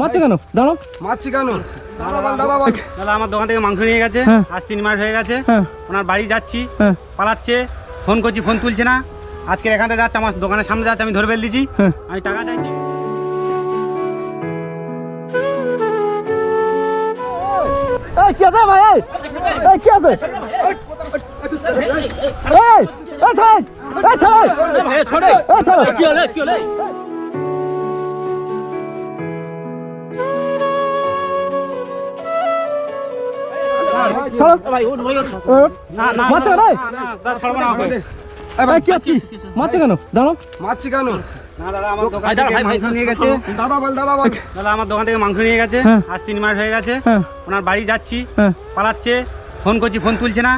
মারছো কেন? দাঁড়াও। মারছি কেন? দাদা বল বল। আমার দোকান থেকে মাংস নিয়ে গেছে। হ্যাঁ। আজ তিন মাস হয়ে গেছে। হ্যাঁ। ওনার বাড়ি যাচ্ছি। হ্যাঁ। পালাচ্ছে। ফোন করছি ফোন তুলছে না। আজকের এখান থেকে যাচ্ছে আমার দোকানের সামনে যাচ্ছে আমি ধরে ফেল দিচ্ছি। আমি টাকা চাইছি। এই কি আছে ভাই? এই এই কি আছে? এই এই ছাড়। এই ছাড়। এই ছাড়। এই ছাড়। কি হলো কি হলো? মারছো কেন মারছো দাঁড়াও মারছি কেন দাদা আমার দোকান থেকে মাংস নিয়ে গেছে হ্যাঁ। আজ তিন মাস হয়ে গেছে হ্যাঁ ওনার বাড়ি যাচ্ছি হ্যাঁ পালাচ্ছে ফোন করছি ফোন তুলছে না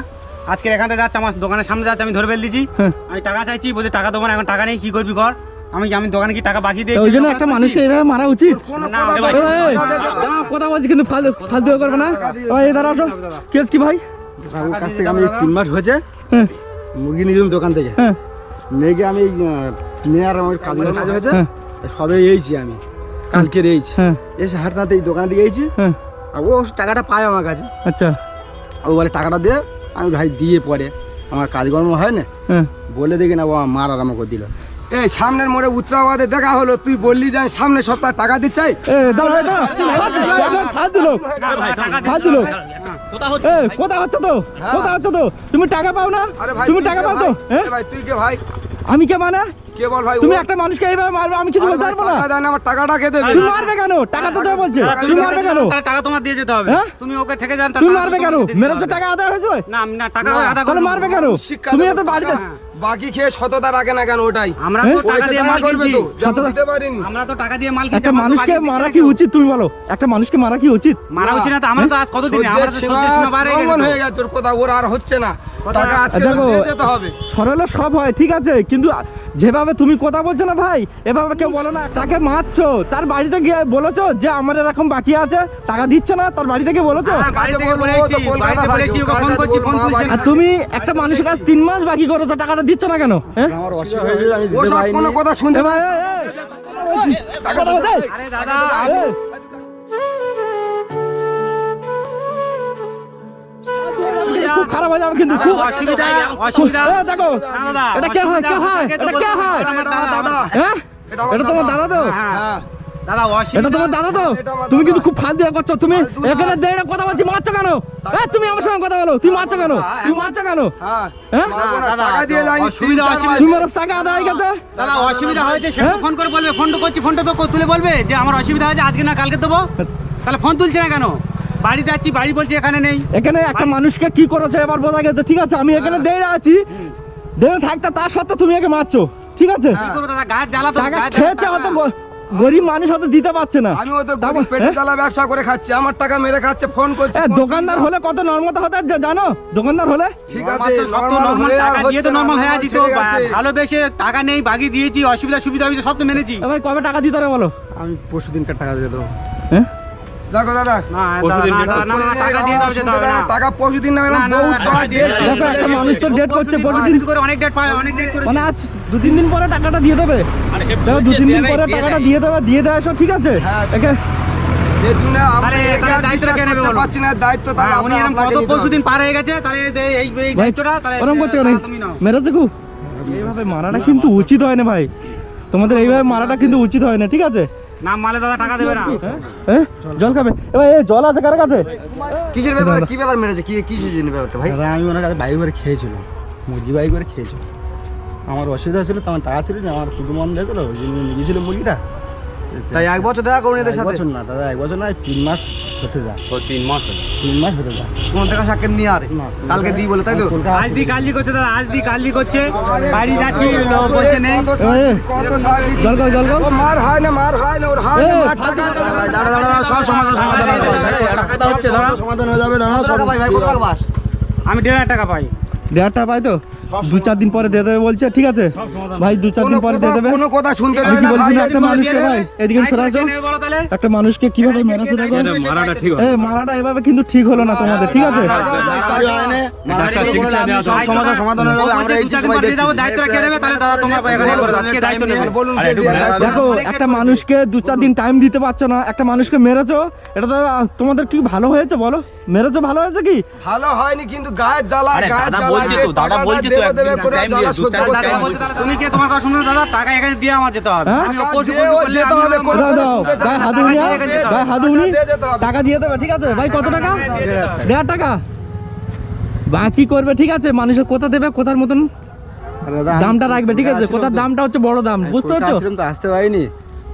আজকের এখান থেকে যাচ্ছে আমার দোকানের সামনে যাচ্ছে আমি ধরে ফেল দিচ্ছি হ্যাঁ আমি টাকা চাইছি, বলছে টাকা দেবো না, এখন টাকা নেই, কি করবি কর আমি আমি দোকানে কি টাকা বাকি দিয়ে ওই জন্য একটা মানুষকে এভাবে মারা উচিত। না, কথা এই, এই, বলছি কিন্তু ফালতু ফালতু করবে না। ওই দাঁড়াও তো কেস কি ভাই? কাছ থেকে আমি তিন মাস হয়েছে হ্যাঁ। মুরগি নিয়ে দোকান থেকে। হ্যাঁ। নিয়ে গিয়ে আমি নিয়ে আর আমার কাজ কাজ হয়েছে। হ্যাঁ সবে এইছি আমি কালকে এইছি হ্যাঁ। এসে হাঁটতে এই দোকান দিয়ে এইছি হ্যাঁ। আর ও টাকাটা পায় আমার কাছে। আচ্ছা। ও বলে টাকাটা দে আমি ভাই দিয়ে পরে। আমার কাজকর্ম হয় না? হ্যাঁ। বলে দেখি না ও আমার মার আরাম করে দিল। এই সামনের মোড়ে উত্তরাবাদে দেখা হলো তুই বললি যে আমি সামনে সপ্তাহ টাকা এ কথা হচ্ছে তো কথা হচ্ছে তো তুমি টাকা পাও না আরে ভাই তুমি টাকা পাও তো হ্যাঁ ভাই তুই কে ভাই আমি কে মানে কে বল ভাই তুমি একটা মানুষকে এইভাবে মারবে আমি কিছু বলতে পারব না টাকা দেয় আমার টাকাটা কে দেবে তুমি মারবে কেন টাকা তো বলছে তুমি মারবে কেন টাকা তোমার দিয়ে যেতে হবে হ্যাঁ? তুমি ওকে ঠেকে যান তুমি মারবে কেন টাকা আদায় হয়েছে না না টাকা না, আদা মারবে কেন শিক্ষা তুমি এত বাড়িতে টাকা। বাকি খেয়ে সততা রাখে না কেন ওটাই? আমরা? তো টাকা দিয়ে মাল কিনছি। সততা- দিতে পারিনি। আমরা তো টাকা দিয়ে মাল কিনছি একটা মানুষকে মারা কি উচিত তুমি বলো? একটা মানুষকে মারা কি উচিত? মারা উচিত না তো আমরা তো আজ কতদিন? আমরা তো সহ্যের সীমা পার হয়ে গেছে হয়ে গেছে ওর কথা ওর আর হচ্ছে না। দেখো, সরলে সব হয় ঠিক আছে কিন্তু যেভাবে তুমি কথা বলছো না ভাই এভাবে কেউ বলো না তাকে মারছো তার বাড়িতে গিয়ে বলেছ যে আমার এরকম বাকি আছে টাকা দিচ্ছে না তার বাড়ি থেকে বলেছ হ্যাঁ। আর তুমি একটা মানুষের কাছে তিন মাস বাকি করেছ টাকাটা দিচ্ছ না কেন হ্যাঁ হ্যাঁ? কথা শুনতে ভাই, খুব খারাপ হয়ে যাবে কিন্তু। খুব অসুবিধা অসুবিধা। দেখো এটা কে হয় কে হয় এটা কে হয়? এটা দাদা, দাদা। হ্যাঁ? এটা তোমার দাদা তো? হ্যাঁ, দাদা এটা তোমার দাদা তো? তুমি কিন্তু খুব ফাল দিয়ে করছ। তুমি এখানে দেড়ে কথা বলছি মারছো কেন? হ্যাঁ তুমি আমার সঙ্গে কথা বলো। তুমি মারছো কেন? তুমি মারছো কেন? হ্যাঁ। হ্যাঁ? অসুবিধা, তিন চার অসুবিধা। মাস। তুমি ওর টাকা আদায় গেছে দাদা অসুবিধা হয়েছে সেটা হ্যাঁ? ফোন করে বলবে। ফোন করছি ফোনটা তো তুলে বলবে যে আমার অসুবিধা হয়েছে আজকে না কালকে দেবো। তাহলে ফোন তুলছে না কেন? বাড়িতে যাচ্ছি বাড়ি বলছি এখানে নেই। এখানে একটা মানুষকে কি করেছে এবার বোঝা গেছে ঠিক আছে আমি এখানে দেড়ে আছি। দেড়ে থাকতে তার সত্ত্বেও তুমি একে মারছো ঠিক আছে? গাছ জ্বালা খেয়েছে হয়তো গরিব মানুষ হয়তো দিতে পারছে না। আমি ও তো গরিব পেটে হ্যাঁ? জ্বালা ব্যবসা করে খাচ্ছি আমার টাকা মেরে খাচ্ছে ফোন করছে দোকানদার হলে কত নর্মতা হতে জানো? দোকানদার হলে? ঠিক আছে আর টাকা দিয়ে তো হচ্ছে না, normal হয়ে আছি তো। ভালোবেসে টাকা নেই বাকি দিয়েছি অসুবিধা সুবিধা হয়েছে সব তো মেনেছি। ভাই কবে টাকা দিতে হবে বলো? আমি পরশু দিনকার টাকা দিয়ে দেবো। হ্যাঁ? দেখো দাদা। না দাদা, না, দাদা, না, না, টাকা না। পরশু দিন মানুষ তো ডেট করছে দিন করে অনেক ডেট পায় অনেক ডেট করে মানে আজ দু তিন দিন পরে টাকাটা দিয়ে দেবে। দু তিন দিন পরে টাকাটা দিয়ে। দেবে দিয়ে দেওয়া ঠিক আছে? মারাটা কিন্তু উচিত হয় না ভাই। তোমাদের এইভাবে মারাটা কিন্তু উচিত হয় না ঠিক আছে? নাম মালে দাদা টাকা দেবে না। হ্যাঁ জল খাবে? এবার এই জল আছে কার কাছে? কিসের ব্যাপার? কি ব্যাপার মেরেছে? কি কি জন্য ব্যাপারটা ভাই? দাদা আমি ওনার কাছে বাইক করে খেয়েছিল মুরগি বাই করে খেয়েছিল আমার অসুবিধা ছিল তো আমার টাকা ছিল আমার কুটুম্ব দিয়েছিল ওই জন্য নিয়ে গেছিল মুরগিটা। তাই এক বছর দেখা করুন এদের সাথে। বছর না দাদা এক বছর না তিন মাস হতে যা। তিন মাস তিন মাস হতে যা। কোন নিয়ে আর। কালকে দিই বলে তাই তো? আজ দি কাল করছে দাদা আজ দি কাল করছে। বাড়ি যাচ্ছি বলছে নেই। কত কত জল মার হয় না মার হয় না ওর হয় না মার টাকা। দাঁড়া দাঁড়া দাঁড়া সব সমাধান সমাধান হয়ে হচ্ছে দাঁড়া সমাধান হয়ে যাবে দাঁড়া সব। আমি দেড় হাজার টাকা পাই। দেড়টা পাই তো? দু চার দিন পরে দিয়ে দেবে বলছে ঠিক আছে ভাই দু চার দিন পরে দিয়ে দেবে কোনো কথা শুনতে না বলছি ভাই না, একটা মানুষকে ভাই এদিকে সরে আসো কে নেবে বলো তাহলে একটা মানুষকে কীভাবে মেরেছে দেখো মারাটা ঠিক এই মারাটা এভাবে কিন্তু ঠিক হলো না তোমাদের ঠিক আছে সমাধান হয়ে যাবে আমরা এই দু চার দিয়ে যাব দায়িত্বটা কে নেবে তাহলে দাদা তোমার এখানে করে দাও। কে দায়িত্ব নেবে বলুন আরে কে একটু? দেখো মানুষকে দু চার দিন টাইম দিতে পারছ না একটা মানুষকে মেরেছো এটা তো তোমাদের কি ভালো হয়েছে বলো? মেরেছো ভালো হয়েছে কি? ভালো হয়নি কিন্তু গায়ের জ্বালা গায়ের জ্বালা তো, দাদা বলছে তো দেবে দেবে করে জ্বালা সহ্য করতে দাদা হবে। তুমি কে তোমার কথা দাদা? টাকা এখানে দিয়ে আমার যেতে হবে। হ্যাঁ? আমি টাকা করলে যেতে হবে, কোনো গায়ে হাত উনি দিয়ে যেতে হবে। গায়ে হাত টাকা উনি দিয়ে যেতে টাকা দিয়ে দেবে ঠিক আছে? ভাই কত টাকা? দেড় টাকা। বাকি করবে ঠিক আছে? মানুষের কোথা দেবে কোথার মতন? দামটা রাখবে ঠিক আছে? কোথার দামটা হচ্ছে বড় দাম বুঝতে পারছ? তো আসতে পারিনি।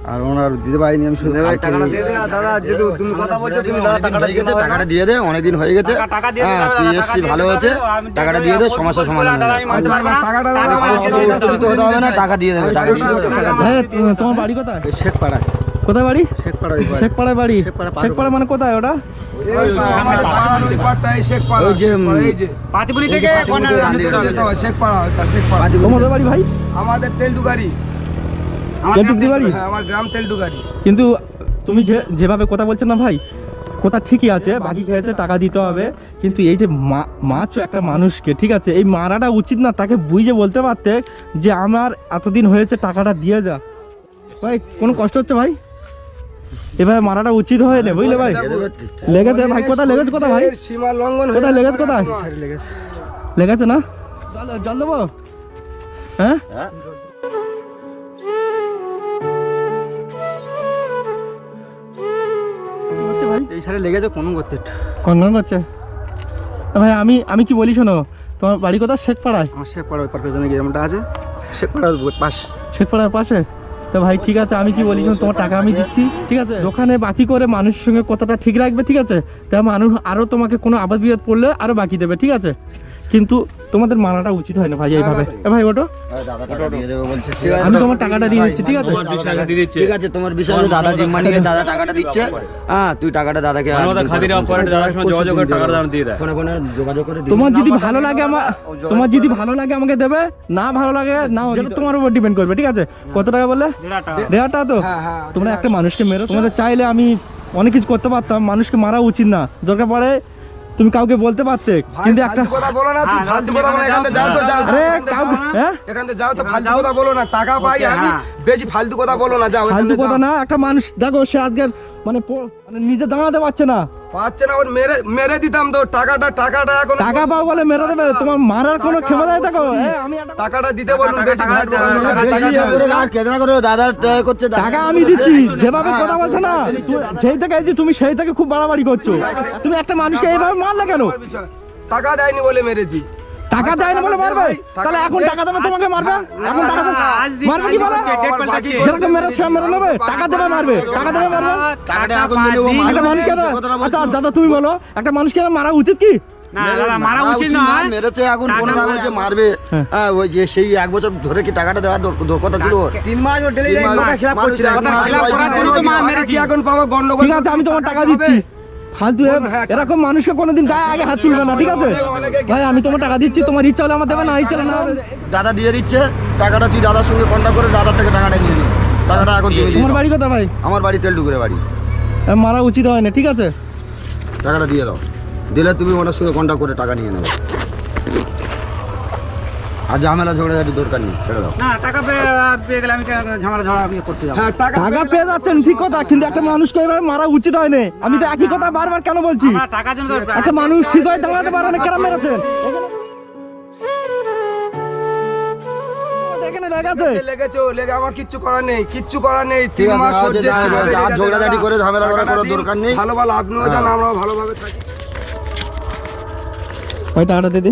আর ওনার দিতে পারিনি আমি দে, দাদা যে তুমি কথা বলছো তুমি দাদা টাকাটা দিয়ে টাকাটা দিয়ে দে অনেকদিন হয়ে গেছে। টাকা- দিয়ে হ্যাঁ তুই দাদা, এসছি ভালো হয়েছে টাকাটা দিয়ে দে টাকা সমস্যা সমাধান দাদা, আমি মানতে পারব না। টাকাটা দাদা টাকা দিয়ে দেবে টাকা। হ্যাঁ তোমার বাড়ি কোথায়? শেখ পাড়া কোথায় বাড়ি। শেখপাড়ায় বাড়ি। শেখপাড়া মানে কোথায় ওটা? থেকে। তোমাদের বাড়ি ভাই? আমাদের তেলডুগাড়ি আমার হ্যাঁ আমার গ্রাম তেলডুগাড়ি কিন্তু তুমি যে যেভাবে কথা বলছো না ভাই কথা ঠিকই আছে বাকি খেয়েছে টাকা দিতে হবে। কিন্তু এই যে মা- মারছো একটা মানুষকে ঠিক আছে এই মারাটা উচিত না তাকে বুঝে বলতে পারতে যে আমার এতদিন হয়েছে টাকাটা দিয়ে যা। ভাই কোনো কষ্ট হচ্ছে ভাই? এভাবে মারাটা উচিত হয় না বুঝলে ভাই? লেগেছে ভাই কোথায় লেগেছে? কোথায় ভাই? সীমা লঙ্ঘন কোথায় লেগেছে কোথায়। লেগেছে। লেগেছে না? জল জল দেবো? হ্যাঁ? এই সাইডে লেগেছে কোন করতে করছে? ভাই আমি আমি কি বলি শোনো? তোমার বাড়ি কোথায়? শেখপাড়ায়। আমার ওই গ্রামটা আছে? শেখ পাড়ার পাশ। শেখপাড়ার পাশে? তো ভাই, ঠিক আছে, আমি কি বলি তোমার টাকা আমি দিচ্ছি, ঠিক আছে? দোকানে বাকি করে মানুষের সঙ্গে কথাটা ঠিক রাখবে, ঠিক আছে? তা মানুষ আরও তোমাকে কোনো আবাদ বিবাদ পড়লে আরও বাকি দেবে, ঠিক আছে? কিন্তু তোমাদের মানাটা উচিত হয় না ভাই এইভাবে? এ ভাই ওটো দাদা টাকা দিয়ে দেবে বলছে। ঠিক আছে আমি তোমার টাকাটা দিয়ে দিচ্ছি ঠিক আছে? ঠিক আছে তোমার বিষয়ে দাদা জিম্মা নিয়ে দাদা টাকাটা দিচ্ছে। হ্যাঁ তুই টাকাটা দাদাকে যোগাযোগ করে। তোমার যদি ভালো লাগে আমার তোমার যদি ভালো লাগে আমাকে দেবে না ভালো লাগে না যেটা তোমার উপর ডিপেন্ড করবে ঠিক আছে? কত টাকা বললে? দেড় টাকা। তো? হ্যাঁ, হ্যাঁ, তোমরা একটা মানুষকে মেরো তোমাদের চাইলে আমি অনেক কিছু করতে পারতাম মানুষকে মারা উচিত না। দরকার পড়ে তুমি কাউকে বলতে পারতে কিন্তু একটা কথা বলো না তুই হ্যাঁ, ফালতু কথা বলো এখানে থেকে যাও তো যাও আরে এখান থেকে কাউকে যাও। হ্যাঁ এখানে যাও তো ফালতু কথা বলো না টাকা পাই আমি হ্যাঁ। বেশি ফালতু কথা বলো না যাও এখান ফালতু কথা না একটা মানুষ দেখো সে আজকে মানে প- মানে নিজে দাঁড়াতে পারছে না। পাচ্ছে না ওর মেরে মেরে দিতাম তো। টাকাটা টাকাটা এখন টাকা পাও বলে মেরে দেবে। তোমার মারার কোনো ক্ষমতা দেখো হ্যাঁ, আমি টাকাটা দিতে বলুন বেশি করো দাদার করছে দাদা। টাকা আমি দিচ্ছি। যেভাবে হ্যাঁ, কথা বলছো না সেই থেকে এই তুমি সেই থেকে খুব বাড়াবাড়ি করছ। তুমি একটা মানুষকে এইভাবে মারলে কেন? টাকা দেয়নি বলে মেরেছি। টাকা দেয় না বলে মারবে? তাহলে এখন টাকা দেবে তোমাকে মারবে? এখন টাকা আজ দিন- মারবে কি বলে যেরকম মেরে সে মেরে নেবে? টাকা দেবে মারবে? টাকা দেবে মারবে? দিন। মারবে। একটা আচ্ছা দাদা তুমি বলো একটা মানুষকে মারা উচিত কি? মারা উচিত নয়। মেরেছে এখন কোনো মারবে। হ্যাঁ। হ্যাঁ ওই যে সেই এক বছর ধরে কি টাকাটা দেওয়ার কথা ছিল? তিন মাস খেলাপ মানুষ এখন পাবো? গন্ডগোল আমি তোমার টাকা দিচ্ছি। এ- হ্যাঁ, এরকম মানুষকে কোনোদিন গায়ে আগে হাত তুলবে না ঠিক আছে? ভাই আমি তোমার টাকা দিচ্ছি তোমার ইচ্ছা হলে আমার দেবে না ইচ্ছা না দাদা দিয়ে দিচ্ছে টাকাটা তুই দাদার সঙ্গে কন্ট্যাক্ট করে দাদার থেকে টাকাটা নিয়ে নি। টাকাটা এখন তুমি তোমার বাড়ি কোথায় ভাই? আমার বাড়ি তেলডুকুরে বাড়ি। মারা উচিত হয় না ঠিক আছে? টাকাটা দিয়ে দাও। দিলে তুমি ওনার সঙ্গে কন্ট্যাক্ট করে টাকা নিয়ে নেবে। আর ঝামেলা ঝগড়াঝাটি দরকার নেই ছেড়ে দাও। না টাকা পেয়ে পেয়ে গেলে আমি ঝামেলা ঝগড়া আমি করতে যাব? হ্যাঁ টাকা টাকা পেয়ে যাচ্ছেন ঠিক কথা কিন্তু একটা মানুষকে এভাবে মারা উচিত হয় না। আমি তো একই কথা বারবার কেন বলছি? টাকার জন্য একটা মানুষ ঠিক হয়ে দাঁড়াতে পারে না কেন মেরেছেন লেগেছে লেগেছে ও, লেগে আমার কিচ্ছু করার নেই কিচ্ছু করার নেই। তিন মাস হচ্ছে ঝগড়াঝাটি করে ঝামেলা করার কোনো দরকার নেই। ভালো ভালো আপনিও যান হ্যাঁ। আমরাও ভালোভাবে থাকি। টাকাটা দিদি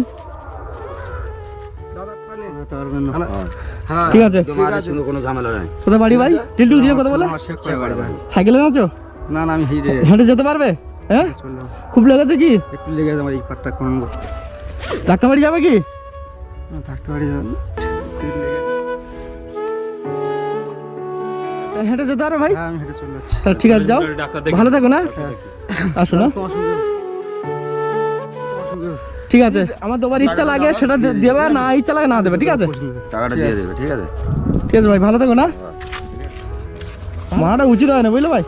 ঠিক আছে। তোমার আর সঙ্গে কোনো ঝামেলা নেই। কোথায় বাড়ি ভাই? টিল্টু দিয়ে কথা বলে? সাইকেলে নাচো? না না আমি হিটে হেঁটে যেতে পারবে? হ্যাঁ? খুব লেগেছে কি? একটু লেগে গেছে আমার এই পাটটা কম ডাক্তার বাড়ি যাবে কি? থাকতে পারি হেঁটে যেতে পারবে ভাই? হ্যাঁ আমি হেঁটে চলে যাচ্ছি। ঠিক আছে যাও। ভালো থাকো না? আসো না। ঠিক আছে। আমার তোমার ইচ্ছা লাগে সেটা দেবে না ইচ্ছা লাগে না দেবে ঠিক আছে। টাকাটা দিয়ে দেবে ঠিক আছে। ঠিক আছে ভাই ভালো থাকো না। মারাটা উচিত হয় না বুঝলে ভাই?